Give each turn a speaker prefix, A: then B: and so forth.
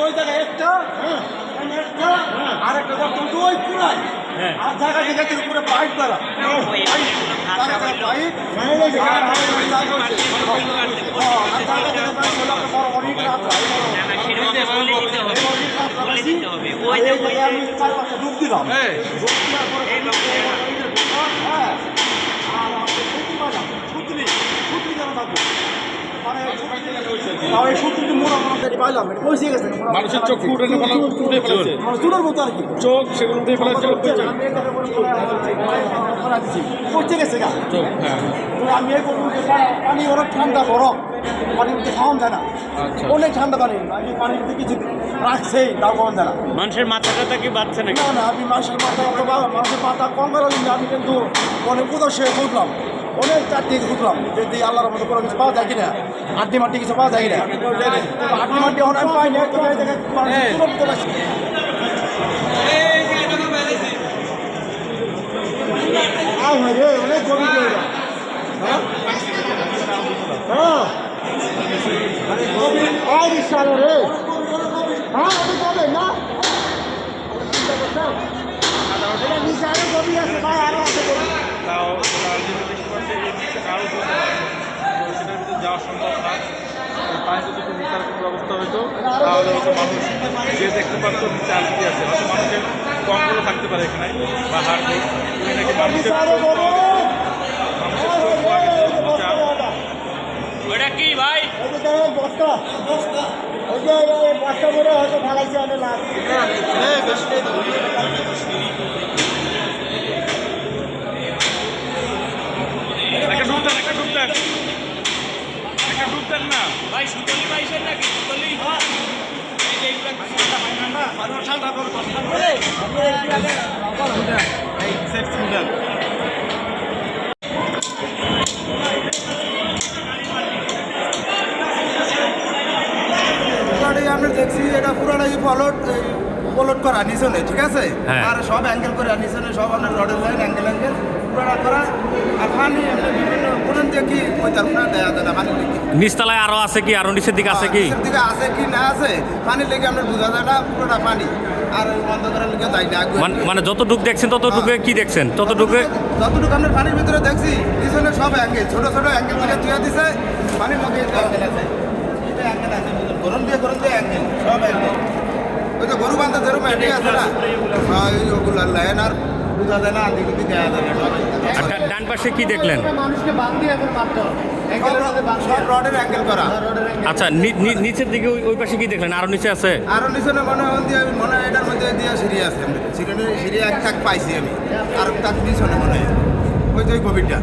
A: ওই জায়গায় একটা একটা আর একটা করতাম তো ওই পুরাই আর জায়গা জায়গাতে উপরে পাইপ দ্বারা ডুব দিলাম
B: মানুষের চোখ ফুটে ফেলা ফুটে ফেলেছে।
A: চুলের মতো আর কি।
B: চোখ সেগুলো
A: গেছে গা।
B: চোখ হ্যাঁ।
A: আমি এই করব পানি ঠান্ডা পানি খাওয়ান যায় না।
B: আচ্ছা।
A: অনেক ঠান্ডা পানি। আমি কিছু রাখছেই তাও খাওয়ান যায় না।
C: মানুষের মাথা টাথা কি নাকি?
A: না না আমি মাসের মাথা অথবা মাসের মাথা কম জন্য আমি কিন্তু অনেক কোথাও সে খুঁজলাম অনেক চার দিকে খুঁজলাম যে যে আল্লাহর মতো কোনো কিছু পাওয়া যায় কিনা আড্ডি মাটি কিছু পাওয়া যায় কিনা আড্ডি মাটি এখন আমি পাই না অনেক জায়গা। হ্যাঁ? হ্যাঁ। রে। হ্যাঁ, অনেক গভীর, না? এটা নিচে আরও গভীর আছে, ভাই, আরও আছে গভীর।
B: তাও তারা যেটা দেখতে পাচ্ছে এর নিচে আরও জল আছে। তো সেটার ভিতরে যাওয়া সম্ভব না পানিতে যদি নিচার কোনো ব্যবস্থা হইতো তাহলে হয়তো মানুষ যে দেখতে পারতো নিচে আর কি আছে। হয়তো মানুষের কমগুলো থাকতে পারে এখানে বা হাড় নাকি মানুষের
C: ওটা কি ভাই?
A: দেখেন বস্তা। এই যে বস্তা ভরে হয়তো ঢালাইছে অনেক লাভ।
B: একটা না।
C: ভাই সুতলি পাইছেন নাকি? সুতলি?
D: আমরা দেখছি এটা পুরাটাই ফলট পলট করা নিচনে ঠিক আছে?
C: হ্যাঁ।
D: আর সব অ্যাঙ্গেল করে নিচনে সব আপনার রডের লাইন অ্যাঙ্গেল করা আর পানি বিভিন্ন কোন দিয়ে ওই তার দেয়া যায় না পানি লেগে
C: নিচতলায় আরও আছে কি? আরও নিচের দিকে আছে কি?
D: নিচের দিকে আছে কি না আছে? পানি লেগে আপনার বোঝা যায় না পুরোটা পানি। আর অন্ধকারের লেগে যাই না।
C: মান- মানে যতটুক দেখছেন ততটুকু কি দেখছেন? ততটুকু
D: যতটুকু আপনার পানির ভিতরে দেখছি পিছনে সব অ্যাঙ্গেল ছোট ছোট অ্যাঙ্গেল করে তুলে দিছে পানির মধ্যে অ্যাঙ্গেল আছে। এটা অ্যাঙ্গেল আছে গরম দিয়ে গরম দিয়ে অ্যাঙ্গেল সব অ্যাঙ্গেল ওই তো গরু বান্ধা যেরকম অ্যাঙ্গেল আছে না? ওগুলো লাইন আর বোঝা যায় না আদি কিন্তু দেওয়া যায় না
C: ডান পাশে কি দেখলেন?
A: মানুষকে বাদ দিয়ে এখন মারতে হবে
C: আচ্ছা নিচের দিকে ওই- পাশে কি দেখলেন? আরও নিচে আছে?
D: আরও নিচনে মনে হয় মনে হয় এটার মধ্যে দিয়ে সিঁড়ি আছে। সিঁড়ি সিঁড়ি এক থাক পাইছি আমি। আর তার পিছনে মনে হয়। ওই যে গভীরটা।